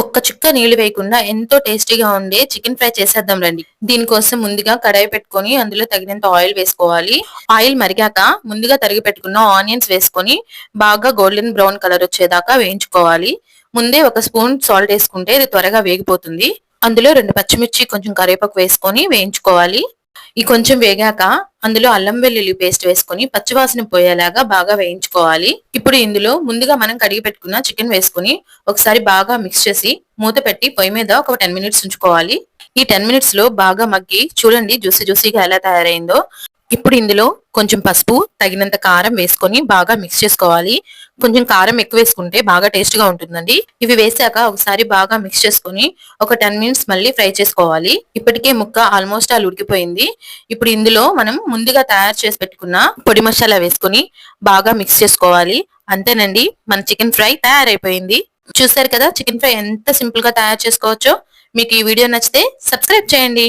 ఒక్క చుక్క నీళ్ళు వేయకుండా ఎంతో టేస్టీగా ఉండే చికెన్ ఫ్రై చేసేద్దాం రండి. దీనికోసం ముందుగా కడాయి పెట్టుకొని అందులో తగినంత ఆయిల్ వేసుకోవాలి. ఆయిల్ మరిగాక ముందుగా తరిగి పెట్టుకున్న ఆనియన్స్ వేసుకొని బాగా గోల్డెన్ బ్రౌన్ కలర్ వచ్చేదాకా వేయించుకోవాలి. ముందే ఒక స్పూన్ సాల్ట్ వేసుకుంటే ఇది త్వరగా వేగిపోతుంది. అందులో రెండు పచ్చిమిర్చి కొంచెం కరివేపాకు వేసుకొని వేయించుకోవాలి. ఈ కొంచెం వేగాక అందులో అల్లం వెల్లుల్లి పేస్ట్ వేసుకొని పచ్చివాసన పోయేలాగా బాగా వేయించుకోవాలి. ఇప్పుడు ఇందులో ముందుగా మనం కడిగి పెట్టుకున్న చికెన్ వేసుకుని ఒకసారి బాగా మిక్స్ చేసి మూత పెట్టి పొయ్యి మీద ఒక టెన్ మినిట్స్ ఉంచుకోవాలి. ఈ టెన్ మినిట్స్లో బాగా మగ్గి చూడండి జ్యూసీ జ్యూసీగా ఎలా తయారైందో. ఇప్పుడు ఇందులో కొంచెం పసుపు తగినంత కారం వేసుకొని బాగా మిక్స్ చేసుకోవాలి. కొంచెం కారం ఎక్కువ వేసుకుంటే బాగా టేస్ట్గా ఉంటుందండి. ఇవి వేసాక ఒకసారి బాగా మిక్స్ చేసుకొని ఒక టెన్ మినిట్స్ మళ్ళీ ఫ్రై చేసుకోవాలి. ఇప్పటికే ముక్క ఆల్మోస్ట్ ఆల్ ఉడికిపోయింది. ఇప్పుడు ఇందులో మనం ముందుగా తయారు చేసి పెట్టుకున్న పొడి మసాలా వేసుకొని బాగా మిక్స్ చేసుకోవాలి. అంతేనండి మన చికెన్ ఫ్రై తయారైపోయింది. చూసారు కదా చికెన్ ఫ్రై ఎంత సింపుల్గా తయారు చేసుకోవచ్చో? మీకు ఈ వీడియో నచ్చితే సబ్స్క్రైబ్ చేయండి.